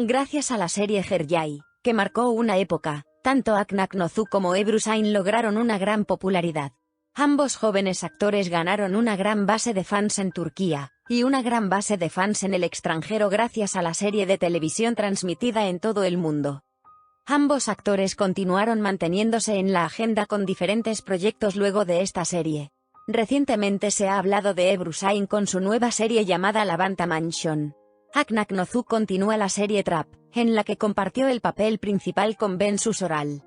Gracias a la serie Herjai, que marcó una época, tanto Aknak Nozu como Ebrusain lograron una gran popularidad. Ambos jóvenes actores ganaron una gran base de fans en Turquía, y una gran base de fans en el extranjero gracias a la serie de televisión transmitida en todo el mundo. Ambos actores continuaron manteniéndose en la agenda con diferentes proyectos luego de esta serie. Recientemente se ha hablado de Ebrusain con su nueva serie llamada Lavanta Mansion. Aknak Nozu continúa la serie Trap, en la que compartió el papel principal con Ben Susoral.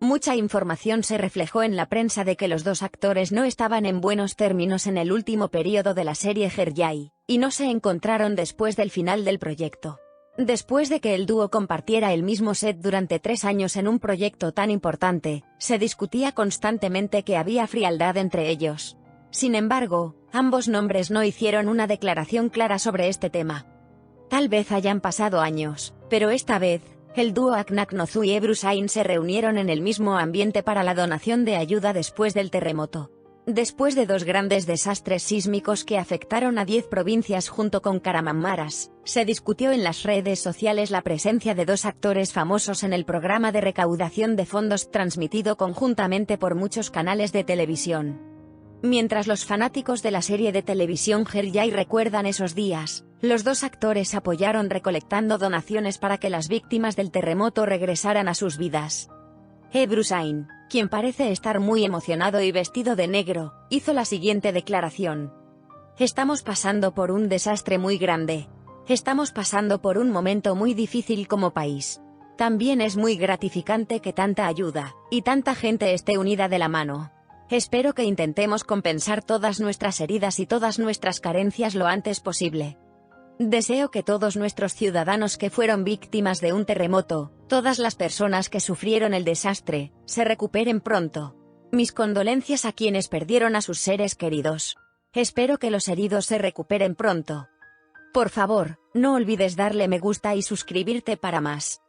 Mucha información se reflejó en la prensa de que los dos actores no estaban en buenos términos en el último periodo de la serie Herjai, y no se encontraron después del final del proyecto. Después de que el dúo compartiera el mismo set durante tres años en un proyecto tan importante, se discutía constantemente que había frialdad entre ellos. Sin embargo, ambos nombres no hicieron una declaración clara sobre este tema. Tal vez hayan pasado años, pero esta vez, el dúo Aknaknozu y Ebrusain se reunieron en el mismo ambiente para la donación de ayuda después del terremoto. Después de dos grandes desastres sísmicos que afectaron a 10 provincias junto con Karamamaras, se discutió en las redes sociales la presencia de dos actores famosos en el programa de recaudación de fondos transmitido conjuntamente por muchos canales de televisión. Mientras los fanáticos de la serie de televisión Herjai recuerdan esos días, los dos actores apoyaron recolectando donaciones para que las víctimas del terremoto regresaran a sus vidas. Ebrusain, quien parece estar muy emocionado y vestido de negro, hizo la siguiente declaración. Estamos pasando por un desastre muy grande. Estamos pasando por un momento muy difícil como país. También es muy gratificante que tanta ayuda, y tanta gente esté unida de la mano. Espero que intentemos compensar todas nuestras heridas y todas nuestras carencias lo antes posible. Deseo que todos nuestros ciudadanos que fueron víctimas de un terremoto, todas las personas que sufrieron el desastre, se recuperen pronto. Mis condolencias a quienes perdieron a sus seres queridos. Espero que los heridos se recuperen pronto. Por favor, no olvides darle me gusta y suscribirte para más.